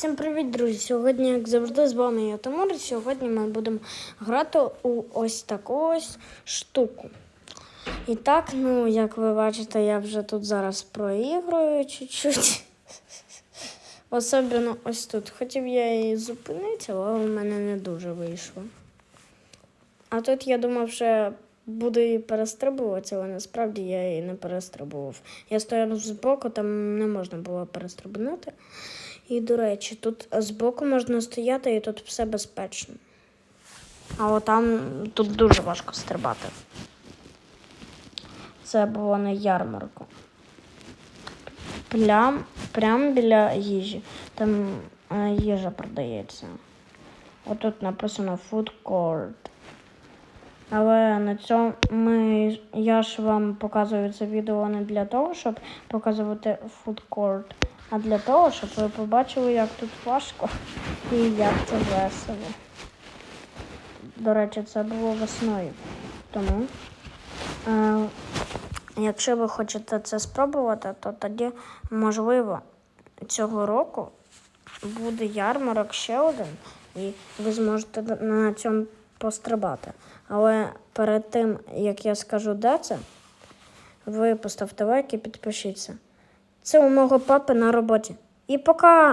всім привіт, друзі! Сьогодні, як завжди, з вами я Тимур. Сьогодні ми будемо грати у ось таку ось штуку. І так, ну, як ви бачите, я вже тут зараз проігрую чуть-чуть. Особливо ось тут. Хотів я і зупинитися, але в мене не дуже вийшло. А тут я думав, що буду її перестрибувати, але насправді я її не перестрибував. Я стояв збоку, там не можна було перестрибнути. І, до речі, тут збоку можна стояти і тут все безпечно. А там тут дуже важко стрибати. Це було на ярмарку. Прям, прям біля їжі. Там е, їжа продається. Отут написано food court. Але на цьому ми, я ж вам показую це відео не для того, щоб показувати court, а для того, щоб ви побачили, як тут важко і як це весело. До речі, це було весною. Тому, е, якщо ви хочете це спробувати, то тоді, можливо, цього року буде ярмарок ще один, і ви зможете на цьому пострибати. Але перед тим, як я скажу, де це, ви поставте лайк і підпишіться. Це у мого папи на роботі. І пока!